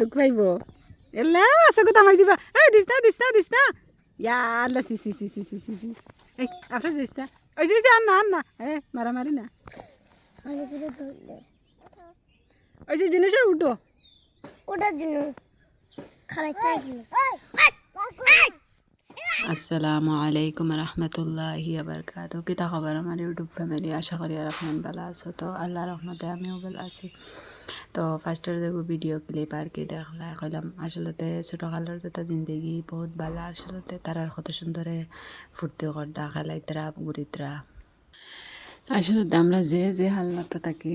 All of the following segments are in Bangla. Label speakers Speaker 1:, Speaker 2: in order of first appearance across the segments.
Speaker 1: ঢুক পাইব। এলা আছে কথা মাই দিবা। এই দিস না দিস না দিস না ইয়া আল্লাহ সি সি সি সি সি সি সি এই আপনার দিস না ওই যে আন না আন না। এ মারামারি না। ওই যে জিনিসের উঠো।
Speaker 2: ওটার জন্য
Speaker 3: আসসালামু আলাইকুম রহমতুল্লাহি আবরকাত কিতা খবর আমার ইউটিউব ফ্যামিলি আশা করি আর আপনার ভালো আছো। তো আল্লাহ রহমতে আমিও ভালো আছি। তো ফার্স্টের দেখো ভিডিও ক্লিপ আর কি দেখলা, কইলাম আসলতে ছোটকালের যেটা জিন্দগি, বহুত ভালো আসলতে তারার কত সুন্দরে ফুর্তি করডা খেলাইতরা ঘুরিতরা আসলে আমরা যে যে হাল্লাত থাকি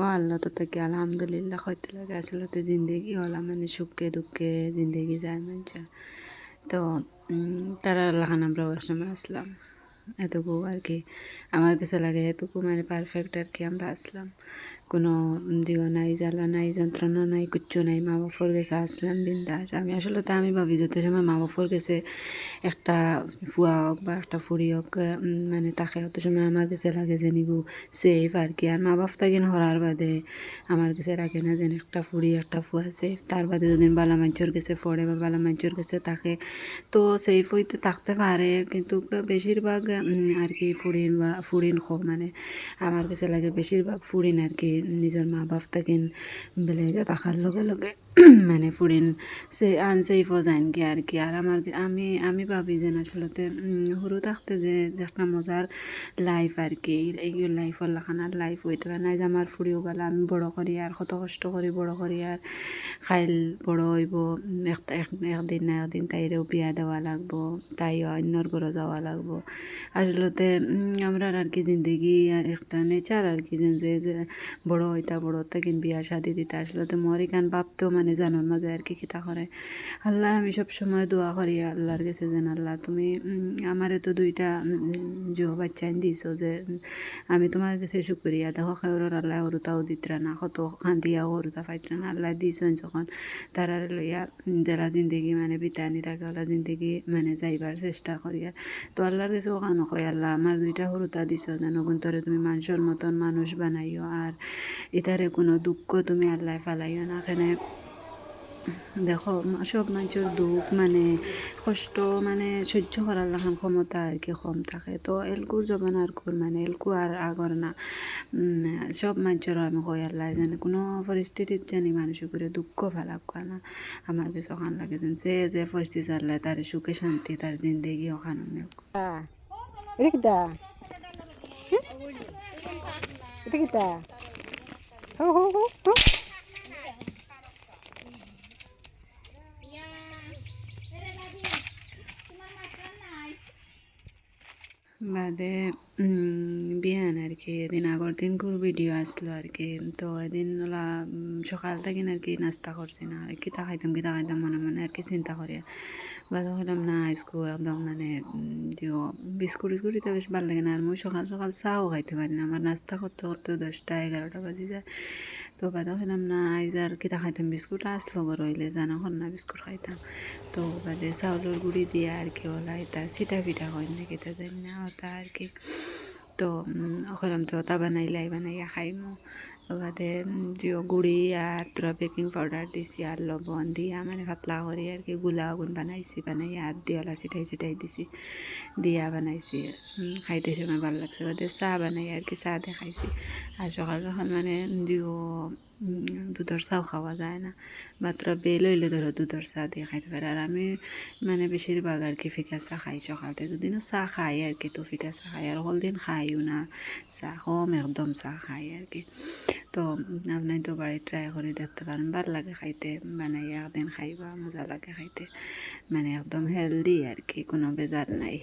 Speaker 3: ও হাল্লাত থাকি, আলহামদুলিল্লাহ হইতে লাগে আসলে জিন্দগি হলা মানে সুখে দুঃখে জিন্দগি যায় মানুষের তো তারা লাগান আমরা ওর সময় আসলাম। এতটুকু আর কি, আমার কাছে লাগে এতটুকু মানে পারফেক্ট আর কি আমরা আসলাম। কোনো দিও নাই, জ্বালা নাই, যন্ত্রণা নাই, কিচ্ছু নাই, মা বাপর গেছে আসলাম, বিন্দাস। আমি আসলে তো আমি ভাবি যত সময় মা বাপর গেছে একটা ফুয়া হোক বা একটা ফুড়ি হোক মানে তাকে অত সময় আমার কাছে লাগে যে নিবু সেফ আর কি। আর মা বাপ থাকি হরার বাদে আমার কাছে লাগে না যেন একটা ফুড়ি, একটা ফুয়া সেফ তার বাদে যদি বালা মাঞ্চর কাছে পড়ে বা বালা মাঞ্চর কাছে থাকে। তো সেফ হইতে থাকতে পারে, কিন্তু বেশিরভাগ আর কি ফুড়িন বা ফুড়িন খো মানে আমার কাছে লাগে বেশিরভাগ ফুড়িন আর কি। নিজের মা বাপ থাকেন বেলেগে থাকার লগে লগে মানে ফুড়িন সে আনসেফও যাইন কি আর কি। আর আমার আমি আমি ভাবি যে আসলতে সরু থাকতে যে একটা মজার লাইফ আর কি। এই লাইফর লাখানার লাইফ হইতে পারে না। যে আমার ফুড়িও গেলে, আমি বড় করি আর কত কষ্ট করি, বড় করি আর খাইল বড় হইব। এক- একদিন না একদিন তাইরেও বিয়া দেওয়া লাগবো, তাই অন্যর ঘরে যাওয়া লাগবো। আসলতে আমরা আর কি জিন্দগি আর একটা নেচার আর কি যে বড় হইতা, বড় থেকে বিয়া শাদি দিতে। আসলতে মরি গান ভাবতেও মানে জানার মাঝে আর কি কিতা করে। আল্লাহ আমি সব সময় দোয়া করি আল্লাহর কাছে যেন আল্লাহ তুমি আমারে তো দুইটা জো বাচ্চা দিছো যে আমি তোমার কাছে শুক্রিয়া। দেখো খেউরর আল্লাহ হরুতাও দিতরা না, কত খান্দিয়া হরুতা পাইতরা না। আল্লাহ দিছন যখন তারা লইয়া যারা জিন্দগি মানে বিতানি লাগে ওলা জিন্দগি মানে যাইবার চেষ্টা করি আর। তো আল্লাহর কাছে ওখানে কয়, আল্লাহ, আমার দুইটা হরুতা দিছ যেন গুন্তরে তুমি মানুষের মতন মানুষ বানাইও। আর এটারে কোনো দুঃখ তুমি আল্লাহ ফালাইও না এখানে দেখো, সব মানুষের দুঃখ মানে কষ্ট মানে সহ্য করার লাখান ক্ষমতা আর কি কম থাকে। তো এলকুর জবান আর কুর মানে এলকু আর আগর না সব মানুষের আমি কই আল্লাহ জানে কোনো পরিস্থিতিত জানি মানুষ করে দুঃখ ফেলাক না। আমার কাছে ওখান লাগে যেন যে যে পরিস্থিতি আল্লাহ তার সুখে শান্তি তার জিন্দগি
Speaker 1: এটা কিতা? এটা কিতা? Oh, oh, oh,
Speaker 3: বাদে বিয়ান আর কি, এদিন আগর দিন করে ভিডিও আসলো আর কি, তো এদিন ওলা সকাল থেকে আর কি নাস্তা করছি না আর কি খাইতাম কি খাইতাম মনে মনে আর কি চিন্তা করি বাদ হলাম না আজকু একদম মানে বিস্কুট টিস্কুট দিতে বেশ ভালো লাগে না, আর মুই সকাল সকাল চাও খাইতে পারি না আমার নাস্তা করতে করতে দশটা, এগারোটা বাজি যায়। তো বাদা হলাম না আইজ আর কিতা খাইতাম, বিস্কুট আসলো ঘর হইলে জানা হল না বিস্কুট খাইতাম। তো বাদে চাউলের গুঁড়ি দিয়ে আর কি ওলা এটা সিটা পিঠা হয় না কেতা জানি না, ওটা আর কি। তো ওখানে তো ওটা বানাইলাই বানাইয়া খাইমো। বাদে গুড়ি আর তোরা বেকিং পাউডার দিছি আর লবণ দিয়া মানে পাতলা করে আর কি গুলা গুণ বানাইছি, বানাইয়া আর দিওলা ছিটাই ছিটাই দিছি, দিয়া বানাইছি খাইতে সময় ভালো লাগছে বাদে চাহ বানাই আর কি চাহ দিয়ে খাইছি আর সকাল সকাল মানে দিও দুধের চাও খাওয়া যায় না মাত্র বেল হইলে ধরো দুধের চা দিয়ে খাইতে পারে। আর আমি মানে বেশিরভাগ আর কি ফিকা চা খাই সকালতে যদিও চা খাই আর কি তো ফিকা চা খাই, আর হল দিন খাইও না চা কম একদম চা খাই আর কি। তো আপনি তো বাড়ি ট্রাই করে দেখতে পারেন, ভালো লাগে খাইতে মানে একদিন খাইবা, মজা লাগে খাইতে মানে একদম হেলদি আর কি, কোনো বেজার নাই।